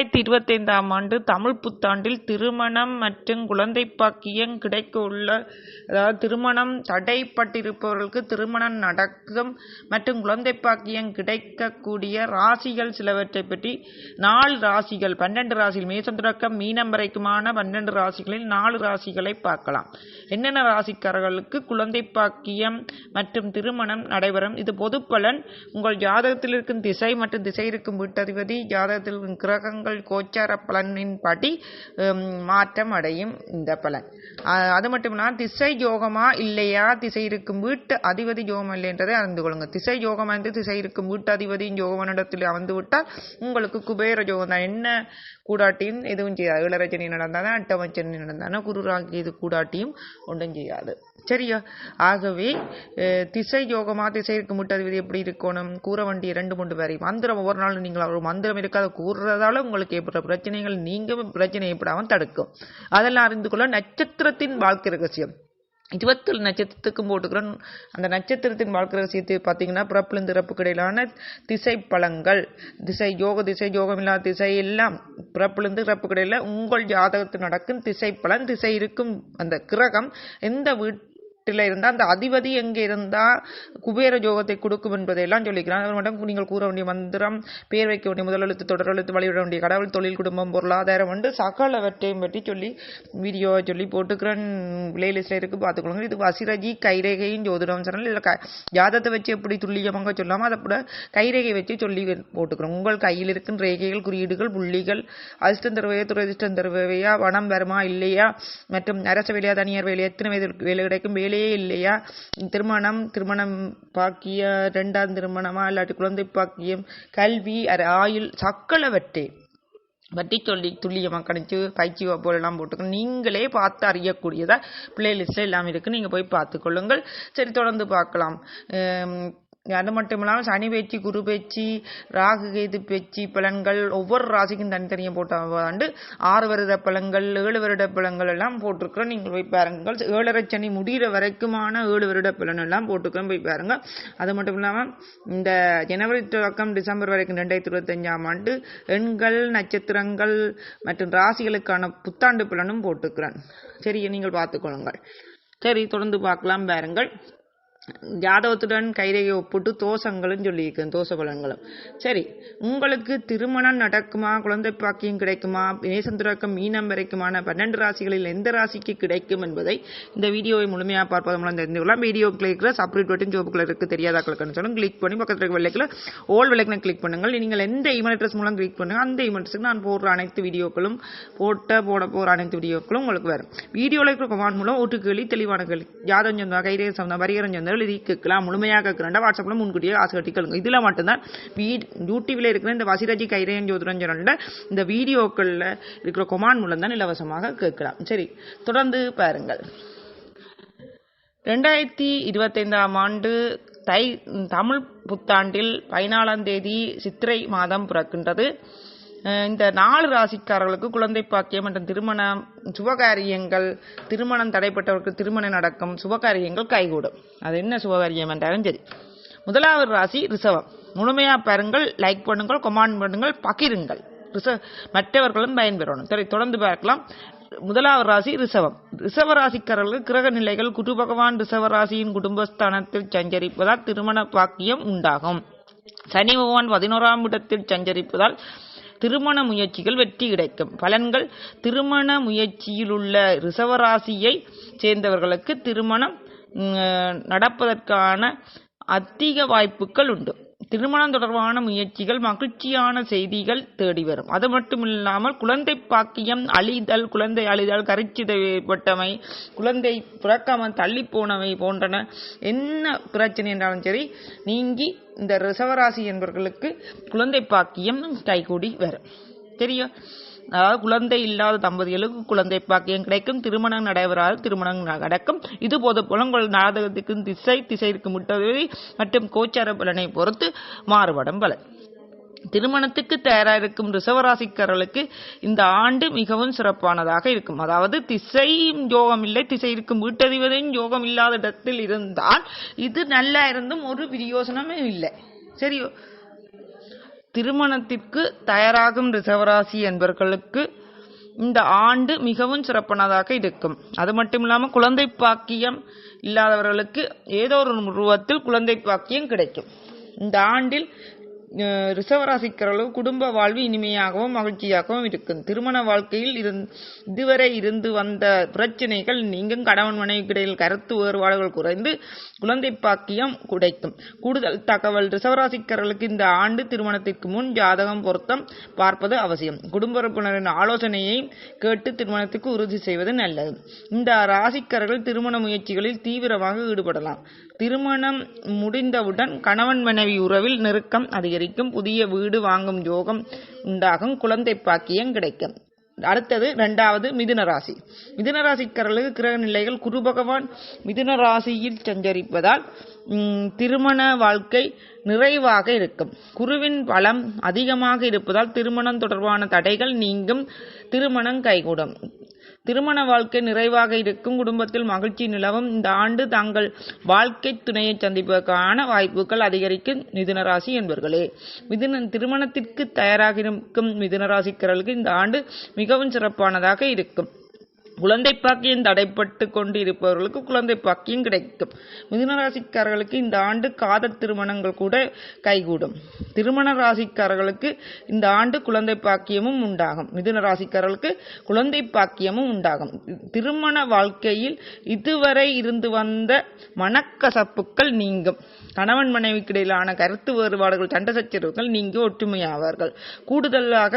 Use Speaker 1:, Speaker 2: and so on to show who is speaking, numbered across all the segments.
Speaker 1: ரெண்டாயிரத்தி இருபத்தைந்தாம் ஆண்டு தமிழ் புத்தாண்டில் திருமணம் மற்றும் குழந்தை பாக்கியம் கிடைக்க உள்ள அதாவது திருமணம் தடைப்பட்டிருப்பவர்களுக்கு திருமணம் நடக்கும் மற்றும் குழந்தை பாக்கியம் கிடைக்கக்கூடிய ராசிகள் சிலவற்றை பற்றி நாலு ராசிகள் பன்னெண்டு ராசிகள் மேசம் தொடக்கம் மீனம் வரைக்குமான பன்னெண்டு ராசிகளில் நாலு ராசிகளை பார்க்கலாம். என்னென்ன ராசிக்காரர்களுக்கு குழந்தை பாக்கியம் மற்றும் திருமணம் நடைபெறும்? இது பொது பலன் உங்கள் ஜாதகத்தில் இருக்கும் திசை மற்றும் திசை இருக்கும் வீட்டதிபதி ஜாதகத்தில் இருக்கும் உங்கள் கோச்சார பலனின்படி ஹம், மாற்றம் அடையும் இந்த பலன். அது மட்டும்னா திசை யோகமா இல்லையா? திசை இருக்கும் வீட்டு அதிபதி யோகம் இல்லைன்றதை அறிந்து கொள்ளுங்க. திசை யோகம் என்று திசை இருக்கும் வீட்டு அதிபதியும் யோகமனிடத்தில் அமர்ந்து விட்டால் உங்களுக்கு குபேர யோகம் தான். என்ன கூடாட்டியும் எதுவும் செய்யாது. இளரஜனி நடந்தாதான் அட்டமச்சனி நடந்தானா குருராகி இது கூடாட்டியும் ஒன்றும் செய்யாது. சரியா? ஆகவே திசை யோகமா திசை இருக்கும் முட்டது எப்படி இருக்கணும்? கூற வண்டி ரெண்டு மூன்று பேரையும். மந்திரம் ஒவ்வொரு நாளும் நீங்கள் ஒரு மந்திரம் இருக்காத கூறுறதால உங்களுக்கு உங்களுக்கு ஏற்பட்ட பிரச்சனைகள் நீங்க பிரச்சனை ஏற்படாமல் தடுக்கும். அதெல்லாம் அறிந்து கொள்ள நட்சத்திரத்தின் வாழ்க்கை ரகசியம். இருபத்தேழு நட்சத்திரத்துக்கும் போட்டுக்கிறோம். அந்த நட்சத்திரத்தின் வாழ்க்கை ரகசியத்தை பார்த்தீங்கன்னா பிறப்பிலிருந்து இறப்புக்கு இடையிலான திசை பலங்கள் திசை யோக திசை யோகம் இல்லாத திசை எல்லாம் பிறப்பிலிருந்து இறப்புக்கு இடையில உங்கள் ஜாதகத்தில் நடக்கும் திசை பலன் திசை இருக்கும் அந்த கிரகம் எந்த வீட் வீட்டில் இருந்தால் அந்த அதிபதி எங்கே இருந்தால் குபேர ஜோகத்தை கொடுக்கும் என்பதையெல்லாம் சொல்லிக்கிறான். அவர் மட்டும் நீங்கள் கூற வேண்டிய மந்திரம் பேர் வைக்க வேண்டிய முதல் எழுத்து தொடர் எழுத்து வழிவிட வேண்டிய கடவுள் தொழில் குடும்பம் பொருளாதாரம் வந்து சகலவற்றையும் பற்றி சொல்லி வீடியோ சொல்லி போட்டுக்கிறேன். பிளேலிஸ்டில் இருக்குது பார்த்துக்கொள்ளுங்க. இது வசிரஜி கைரேகையும் ஜோதிடம். சேனல் இல்லை க ஜாதத்தை வச்சு எப்படி துல்லியமாக சொல்லாமல் அதை கூட கைரேகை வச்சு சொல்லி போட்டுக்கிறோம். உங்கள் கையில் இருக்கும் ரேகைகள் குறியீடுகள் புள்ளிகள் அதிர்ஷ்டம் தருவையா துரதிர்ஷ்டம் தருவையா வனம் வருமா இல்லையா மற்றும் அரச வேலையா தனியார் வேலையா எத்தனை வயது வேலை கிடைக்கும் வேலை வேலையே இல்லையா? திருமணம் திருமணம் பாக்கிய ரெண்டாம் திருமணமா? இல்லாட்டி குழந்தை பாக்கியம் கல்வி அர- ஆயுள் சக்களவற்றே பற்றி சொல்லி துல்லியமாக கணிச்சு பயிற்சி வகுப்புலாம் போட்டுக்கணும். நீங்களே பார்த்து அறியக்கூடியதா பிளேலிஸ்ட்டில் எல்லாம் இருக்குது நீங்கள் போய் பார்த்துக்கொள்ளுங்கள். சரி தொடர்ந்து பார்க்கலாம். அது மட்டும் இல்லாமல் சனி பேச்சு குரு பேச்சு ராகு கேது பேச்சு பலன்கள் ஒவ்வொரு ராசிக்கும் தனித்தனியாக போட்ட ஆண்டு ஆறு வருட பழங்கள் ஏழு வருட பழங்கள் எல்லாம் போட்டிருக்கிறோம். நீங்கள் போய் பாருங்கள். ஏழரை சனி முடிகிற வரைக்குமான ஏழு வருட பலன் எல்லாம் போட்டுக்கிறோம் போய் பாருங்க அது மட்டும் இல்லாமல் இந்த ஜனவரி தொடக்கம் டிசம்பர் வரைக்கும் ரெண்டாயிரத்தி இருபத்தஞ்சாம் ஆண்டு எண்கள் நட்சத்திரங்கள் மற்றும் ராசிகளுக்கான புத்தாண்டு பலனும் போட்டுக்கிறேன் சரி நீங்கள் பார்த்துக்கொள்ளுங்கள். சரி தொடர்ந்து பார்க்கலாம். பாருங்கள். ஜாதகத்துடன் கைரேகை ஒப்பிட்டு தோஷங்களும் சொல்லியிருக்கேன் தோஷ பலன்களும் சரி உங்களுக்கு திருமணம் நடக்குமா? குழந்தை பாக்கியம் கிடைக்குமா? நேசம் துறக்கம் மீனம் வரைக்குமான பன்னெண்டு ராசிகளில் எந்த ராசிக்கு கிடைக்கும் என்பதை இந்த வீடியோவை முழுமையாக பார்ப்பதன் மூலம் தெரிந்து கொள்ளலாம். வீடியோ கிளிக்கில் சப்ரேட் பட்டன் ஜோப்பு கலருக்கு தெரியாதாக்களுக்கு சொல்லும் கிளிக் பண்ணி பக்கத்தில் இருக்க வெள்ளைக்கில் ஓல் விளக்கினை கிளிக் பண்ணுங்கள். நீங்கள் எந்த இமெயில் அட்ரஸ் மூலம் கிளிக் பண்ணுங்கள் அந்த இமெயில் அட்ரஸுக்கு நான் போடுற அனைத்து வீடியோக்களும் போட்ட போட போகிற அனைத்து வீடியோக்களும் உங்களுக்கு வரும். வீடியோவில் இருக்கிற கமாண்ட் மூலம் ஒட்டு கேள்வி தெளிவான கேள்வி ஜாதகம் சொந்தம் கைரேகம் சொந்தம் பரிகரம் சொந்தம் எழுதிக்கலாம் முழுமையாக கேட்கிறேன் வாட்ஸ்அப்பில் முன்கூட்டியே ஆசை கட்டி இதில் மட்டும்தான் வீ யூடியூப்ல இருக்கிற இந்த வசிரஜி கைரேன் ஜோதிடம் இந்த வீடியோக்களில் இருக்கிற கொமான் மூலம் தான் இலவசமாக கேட்கலாம். சரி தொடர்ந்து பாருங்கள். ரெண்டாயிரத்தி இருபத்தைந்தாம் ஆண்டு தை தமிழ் புத்தாண்டில் பதினாலாம் தேதி சித்திரை மாதம் பிறக்கின்றது. இந்த நாலு ராசிக்காரர்களுக்கு குழந்தை பாக்கியம் மற்றும் திருமணம் சுபகாரியங்கள் திருமணம் தடைப்பட்டவருக்கு திருமணம் நடக்கும் சுபகாரியங்கள் கைகூடும். அது என்ன சுபகாரியம் என்றாலும் சரி. முதலாவது ராசி ரிசவம் முழுமையா பாருங்கள் லைக் பண்ணுங்கள் கொமாண்ட் பண்ணுங்கள் பகிருங்கள். ரிச மற்றவர்களும் பயன்பெறணும் சரி தொடர்ந்து பார்க்கலாம். முதலாவது ராசி ரிசவம் ரிசவ ராசிக்காரர்களுக்கு கிரக நிலைகள் குரு பகவான் ரிசவ ராசியின் குடும்பஸ்தானத்தில் சஞ்சரிப்பதால் திருமண பாக்கியம் உண்டாகும். சனி பகவான் பதினோராம் இடத்தில் சஞ்சரிப்பதால் திருமண முயற்சிகள் வெற்றி கிடைக்கும். பலன்கள் திருமண முயற்சியில் உள்ள ரிசவராசியை சேர்ந்தவர்களுக்கு திருமணம் நடப்பதற்கான அதிக வாய்ப்புகள் உண்டு. திருமணம் தொடர்பான முயற்சிகள் மகிழ்ச்சியான செய்திகள் தேடி வரும். அது மட்டும் இல்லாமல் குழந்தை பாக்கியம் அழிதல் குழந்தை அழிதல் கரிச்சிதை குழந்தை பிறக்காமல் தள்ளி போனவை போன்றன. என்ன பிரச்சனை என்றாலும் சரி நீங்கி இந்த ரிசவராசி என்பவர்களுக்கு குழந்தை பாக்கியம் கைகூடி வரும். தெரியும்? அதாவது குழந்தை இல்லாத தம்பதிகளுக்கு குழந்தை பாக்கியம் கிடைக்கும். திருமணம் நடைபெறாது திருமணம் நடக்கும். இது போது புலங்கள் நாதகத்துக்கு திசை திசைக்கு முட்டவை மற்றும் கோச்சார பலனை பொறுத்து மாறுபடும் பலன். திருமணத்துக்கு தயாராக இருக்கும் ரிசவராசிக்காரர்களுக்கு இந்த ஆண்டு மிகவும் சிறப்பானதாக இருக்கும். அதாவது திசையும் யோகம் இல்லை திசை இருக்கும் வீட்டதிபதியும் யோகம் இல்லாத இடத்தில் இருந்தால் இது நல்லா இருந்தும் ஒரு பிரயோசனமே இல்லை. சரியோ? திருமணத்திற்கு தயாராகும் ரிசவராசி என்பவர்களுக்கு இந்த ஆண்டு மிகவும் சிறப்பானதாக இருக்கும். அது மட்டும் இல்லாமல் குழந்தை பாக்கியம் இல்லாதவர்களுக்கு ஏதோ ஒரு உருவத்தில் குழந்தை பாக்கியம் கிடைக்கும். இந்த ஆண்டில் அஹ், குடும்ப வாழ்வு இனிமையாகவும் மகிழ்ச்சியாகவும் இருக்கும். திருமண வாழ்க்கையில் இருந் இதுவரை இருந்து வந்த பிரச்சனைகள் நீங்கும். கணவன் மனைவிக்கிடையில் கருத்து வேறுபாடுகள் குறைந்து குழந்தை பாக்கியம் கிடைக்கும். கூடுதல் தகவல் ரிஷவராசிக்காரர்களுக்கு இந்த ஆண்டு திருமணத்திற்கு முன் ஜாதகம் பொருத்தம் பார்ப்பது அவசியம். குடும்ப உறுப்பினரின் ஆலோசனையை கேட்டு திருமணத்துக்கு உறுதி செய்வது நல்லது. இந்த ராசிக்காரர்கள் திருமண முயற்சிகளில் தீவிரமாக ஈடுபடலாம். திருமணம் முடிந்தவுடன் கணவன் மனைவி உறவில் நெருக்கம் அதிகரிக்கும். அதிகரிக்கும் புதிய வீடு வாங்கும் யோகம் உண்டாகும் குழந்தை பாக்கியம் கிடைக்கும். அடுத்தது இரண்டாவது மிதுன ராசி. மிதுன ராசிக்காரர்களுக்கு கிரக நிலைகள் குரு பகவான் மிதுன ராசியில் சஞ்சரிப்பதால் திருமண வாழ்க்கை நிறைவாக இருக்கும். குருவின் பலம் அதிகமாக இருப்பதால் திருமணம் தொடர்பான தடைகள் நீங்கும். திருமணம் கைகூடும். திருமண வாழ்க்கை நிறைவாக இருக்கும் குடும்பத்தில் மகிழ்ச்சி நிலவும். இந்த ஆண்டு தங்கள் வாழ்க்கை துணையை சந்திப்பதற்கான வாய்ப்புகள் அதிகரிக்கும் மிதுனராசி என்பவர்களே மிதுன திருமணத்திற்கு தயாராக இருக்கும் மிதுனராசிக்காரர்களுக்கு இந்த ஆண்டு மிகவும் சிறப்பானதாக இருக்கும். குழந்தை பாக்கியம் தடைப்பட்டு கொண்டு இருப்பவர்களுக்கு குழந்தை பாக்கியம் கிடைக்கும். மிதுன ராசிக்காரர்களுக்கு இந்த ஆண்டு காதல் திருமணங்கள் கூட கைகூடும். திருமண ராசிக்காரர்களுக்கு இந்த ஆண்டு குழந்தை பாக்கியமும் உண்டாகும். மிதுன ராசிக்காரர்களுக்கு குழந்தை பாக்கியமும் உண்டாகும். திருமண வாழ்க்கையில் இதுவரை இருந்து வந்த மனக்கசப்புகள் நீங்கும். கணவன் மனைவிக்கு இடையிலான கருத்து வேறுபாடுகள் சண்டை சச்சரவுகள் நீங்கி ஒற்றுமையாவார்கள். கூடுதலாக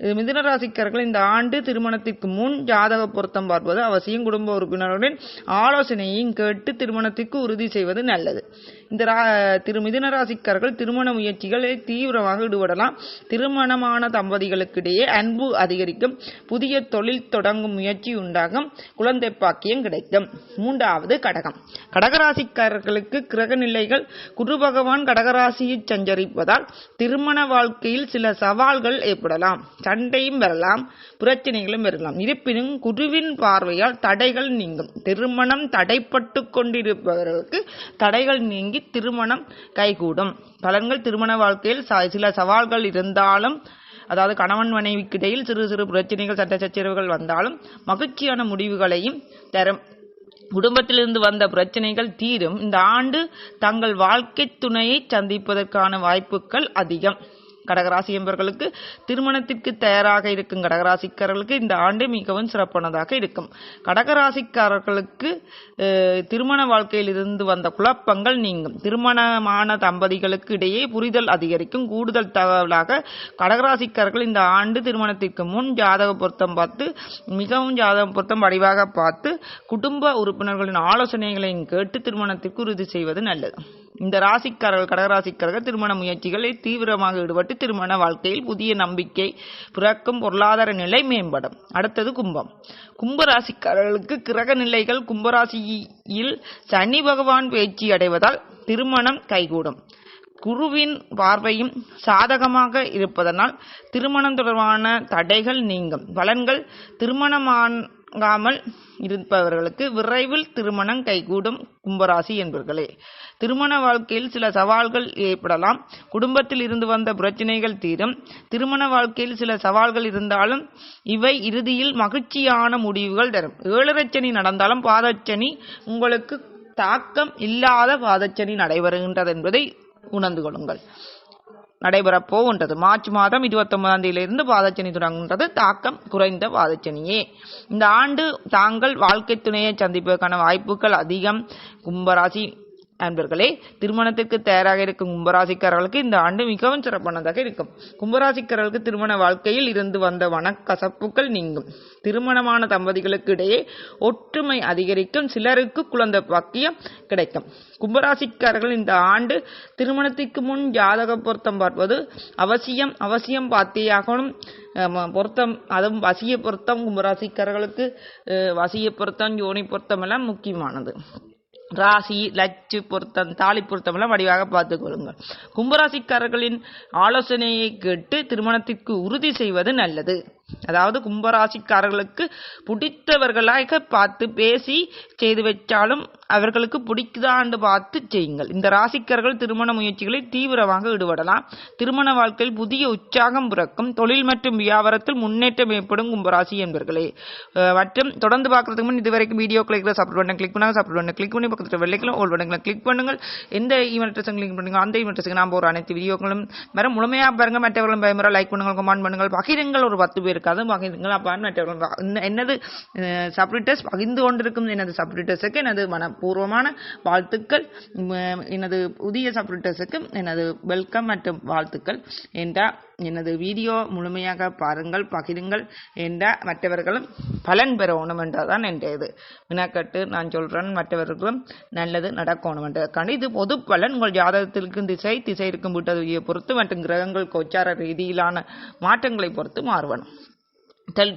Speaker 1: அஹ், மிதுன ராசிக்காரர்கள் இந்த ஆண்டு திருமணத்திற்கு முன் ஜாதக பொருத்தம் பார்ப்பது அவசியம். குடும்ப உறுப்பினர்களின் ஆலோசனையும் கேட்டு திருமணத்திற்கு உறுதி செய்வது நல்லது. இந்த ரா திரு மிதுன ராசிக்காரர்கள் திருமண முயற்சிகளில் தீவிரமாக ஈடுபடலாம். திருமணமான தம்பதிகளுக்கிடையே அன்பு அதிகரிக்கும். புதிய தொழில் தொடங்கும் முயற்சி உண்டாகும். குழந்தை பாக்கியம் கிடைக்கும். மூன்றாவது கடகம். கடகராசிக்காரர்களுக்கு கிரக நிலைகள் குரு பகவான் கடகராசியில் சஞ்சரிப்பதால் திருமண வாழ்க்கையில் சில சவால்கள் ஏற்படலாம். சண்டையும் வரலாம் பிரச்சனைகளும் வரலாம். இருப்பினும் குருவின் பார்வையால் தடைகள் நீங்கும். திருமணம் தடைப்பட்டு கொண்டிருப்பவர்களுக்கு தடைகள் நீங்கி திருமணம் கைகூடும். பலன்கள் திருமண வாழ்க்கையில் சில சவால்கள் இருந்தாலும் அதாவது கணவன் மனைவிக்கு இடையில் சிறு சிறு பிரச்சனைகள் சட்ட சச்சரவுகள் வந்தாலும் மகிழ்ச்சியான முடிவுகளையும் தரும். குடும்பத்திலிருந்து வந்த பிரச்சனைகள் தீரும். இந்த ஆண்டு தங்கள் வாழ்க்கை துணையை சந்திப்பதற்கான வாய்ப்புகள் அதிகம். கடகராசி என்பவர்களுக்கு திருமணத்திற்கு தயாராக இருக்கும் கடகராசிக்காரர்களுக்கு இந்த ஆண்டு மிகவும் சிறப்பானதாக இருக்கும். கடகராசிக்காரர்களுக்கு திருமண வாழ்க்கையில் இருந்து வந்த குழப்பங்கள் நீங்கும். திருமணமான தம்பதிகளுக்கு இடையே புரிதல் அதிகரிக்கும். கூடுதல் தகவலாக கடகராசிக்காரர்கள் இந்த ஆண்டு திருமணத்திற்கு முன் ஜாதக பொருத்தம் பார்த்து மிகவும் ஜாதக பொருத்தம் வடிவாக பார்த்து குடும்ப உறுப்பினர்களின் ஆலோசனைகளையும் கேட்டு திருமணத்திற்கு உறுதி செய்வது நல்லது. இந்த ராசிக்காரர்கள் கடகராசிக்காரர்கள் திருமண முயற்சிகளில் தீவிரமாக ஈடுபட்டு திருமண வாழ்க்கையில் புதிய நம்பிக்கை பிறக்கும் பொருளாதார நிலை மேம்படும். அடுத்தது கும்பம். கும்பராசிக்காரர்களுக்கு கிரக நிலைகள் கும்பராசியில் சனி பகவான் பேச்சு அடைவதால் திருமணம் கைகூடும். குருவின் பார்வையும் சாதகமாக இருப்பதனால் திருமணம் தொடர்பான தடைகள் நீங்கும். பலன்கள் திருமணமாகாமல் இருப்பவர்களுக்கு விரைவில் திருமணம் கைகூடும் கும்பராசி என்பவர்களே திருமண வாழ்க்கையில் சில சவால்கள் ஏற்படலாம். குடும்பத்தில் இருந்து வந்த பிரச்சனைகள் தீரும். திருமண வாழ்க்கையில் சில சவால்கள் இருந்தாலும் இவை இறுதியில் மகிழ்ச்சியான முடிவுகள் தரும். ஏழரைச்சனி நடந்தாலும் பாதச்சனி உங்களுக்கு தாக்கம் இல்லாத பாதச்சனி நடைபெறுகின்றது என்பதை உணர்ந்து கொள்ளுங்கள். நடைபெறப் போகின்றது. மார்ச் மாதம் இருபத்தொன்பதாம் தேதியிலிருந்து பாதச்சனி தொடங்குகின்றது. தாக்கம் குறைந்த பாதச்சனியே. இந்த ஆண்டு தாங்கள் வாழ்க்கை துணையை சந்திப்பதற்கான வாய்ப்புகள் அதிகம். கும்பராசி அன்பர்களே திருமணத்திற்கு தயாராக இருக்கும் கும்பராசிக்காரர்களுக்கு இந்த ஆண்டு மிகவும் சிறப்பானதாக இருக்கும். கும்பராசிக்காரர்களுக்கு திருமண வாழ்க்கையில் இருந்து வந்த வனக்கசப்புகள் நீங்கும். திருமணமான தம்பதிகளுக்கு இடையே ஒற்றுமை அதிகரிக்கும் சிலருக்கு குழந்தை பாக்கியம் கிடைக்கும். கும்பராசிக்காரர்கள் இந்த ஆண்டு திருமணத்திற்கு முன் ஜாதக பொருத்தம் பார்ப்பது அவசியம் அவசியம் பார்த்தேயாகணும் பொருத்தம் அதுவும் வசிய பொருத்தம் கும்பராசிக்காரர்களுக்கு வசிய பொருத்தம் யோனி பொருத்தம் எல்லாம் முக்கியமானது. ராசி லட்சு பொருத்தம் தாலி பொருத்தம் எல்லாம் வடிவாக பார்த்துக் கொள்ளுங்கள். கும்பராசிக்காரர்களின் ஆலோசனையை கேட்டு திருமணத்திற்கு உறுதி செய்வது நல்லது. அதாவது கும்பராசிக்காரர்களுக்கு பிடித்தவர்களாக பார்த்து பேசி செய்து வச்சாலும் அவர்களுக்கு பிடிக்குதாண்டு பார்த்து செய்யுங்கள். இந்த ராசிக்கர்கள் திருமண முயற்சிகளை தீவிரமாக ஈடுபடலாம். திருமண வாழ்க்கையில் புதிய உற்சாகம் பிறக்கும். தொழில் மற்றும் வியாபாரத்தில் முன்னேற்றம் ஏற்படும் கும்பராசி என்பர்களே. மற்றும் தொடர்ந்து பார்க்கறதுக்கு முன் இதுவரைக்கும் வீடியோ கிளிக் சப்ஸ்கிரைப் பண்ண கிளிக் பண்ணுங்க சப்ஸ்கிரைப் பண்ண கிளிக் பண்ணி பக்கத்தில் வெள்ளைக்கலாம் ஓல் பட்டங்களை கிளிக் பண்ணுங்கள். எந்த இமெயில் அட்ரஸ் கிளிக் பண்ணுங்கள் அந்த இமெயில் அட்ரஸுக்கு நான் போகிற அனைத்து வீடியோக்களும். வேறு முழுமையாக பாருங்கள் மற்றவர்களும் பயமுறை லைக் பண்ணுங்கள் கமெண்ட் பண்ணுங்கள். பகிரங்கள். ஒரு பத்து பேர் அது பகிருங்கள் அப்போ மற்றவர்கள் என்னது சப்ரிட்டர்ஸ் பகிர்ந்து கொண்டிருக்கும் எனது சப்ரிட்டர்ஸுக்கு எனது மனப்பூர்வமான வாழ்த்துக்கள் உம், எனது புதிய சப்ரிட்டர்ஸுக்கு எனது வெல்கம் மற்றும் வாழ்த்துக்கள். என்ற எனது வீடியோ முழுமையாக பாருங்கள் பகிருங்கள் என்ற மற்றவர்களும் பலன் பெறணும் என்றதான் என்ற இது வினாக்கட்டு நான் சொல்கிறேன் மற்றவர்களும் நல்லது நடக்கணும் என்றதுக்காண்டி இது பொது பலன். உங்கள் ஜாதகத்திற்கும் திசை திசை இருக்கும் வீட்டதியை பொறுத்து மற்றும் கிரகங்கள் கோச்சார ரீதியிலான மாற்றங்களை பொறுத்து மாறுவன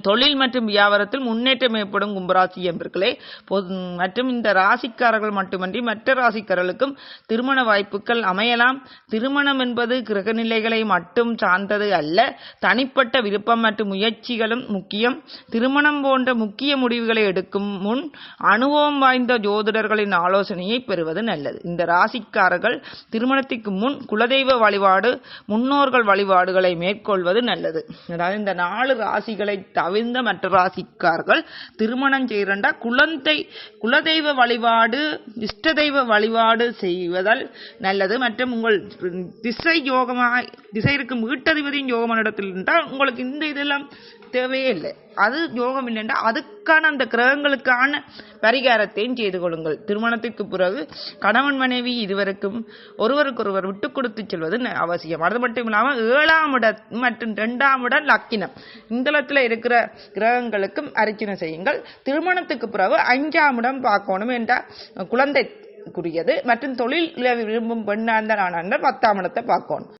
Speaker 1: தொழில் மற்றும் வியாபாரத்தில் முன்னேற்றம் ஏற்படும் கும்பராசி என்பர்களே பொது- மற்றும் இந்த ராசிக்காரர்கள் மட்டுமன்றி மற்ற ராசிக்காரர்களுக்கும் திருமண வாய்ப்புகள் அமையலாம். திருமணம் என்பது கிரகநிலைகளை மட்டும் சார்ந்தது அல்ல தனிப்பட்ட விருப்பம் மற்றும் முயற்சிகளும் முக்கியம். திருமணம் போன்ற முக்கிய முடிவுகளை எடுக்கும் முன் அனுபவம் வாய்ந்த ஜோதிடர்களின் ஆலோசனையை பெறுவது நல்லது. இந்த ராசிக்காரர்கள் திருமணத்திற்கு முன் குலதெய்வ வழிபாடு முன்னோர்கள் வழிபாடுகளை மேற்கொள்வது நல்லது. அதாவது இந்த நாலு ராசிகளை தவிர்ந்த மற்ற ராசிக்கார்கள் திருமணம் செய்கிறண்டா குழந்தை குலதெய்வ வழிபாடு இஷ்ட தெய்வ வழிபாடு செய்வதால் நல்லது. மற்றும் உங்கள் திசை யோகமாக திசை இருக்கும் வீட்டதிபதியின் யோகமான இடத்தில் இருந்தால் உங்களுக்கு இந்த இதெல்லாம் தேவையே இல்லை. அது யோகம் இல்லைன்றா அதுக்கான அந்த கிரகங்களுக்கான பரிகாரத்தையும் செய்து கொள்ளுங்கள். திருமணத்திற்கு பிறகு கணவன் மனைவி இதுவரைக்கும் ஒருவருக்கொருவர் விட்டு கொடுத்து செல்வது அவசியம். அது மட்டும் இல்லாமல் ஏழாம் இடம் மற்றும் ரெண்டாம் இடம் லக்கினம். இந்தளத்தில் இருக்கிற கிரகங்களுக்கும் அர்ச்சனை செய்யுங்கள். திருமணத்துக்கு பிறகு அஞ்சாம் இடம் பார்க்கணும் என்ற குழந்தைக்குரியது. மற்றும் தொழில் விரும்பும் பெண்ணாக இருந்தால் ஆனார்கள் பத்தாம் இடத்தை பார்க்கணும்.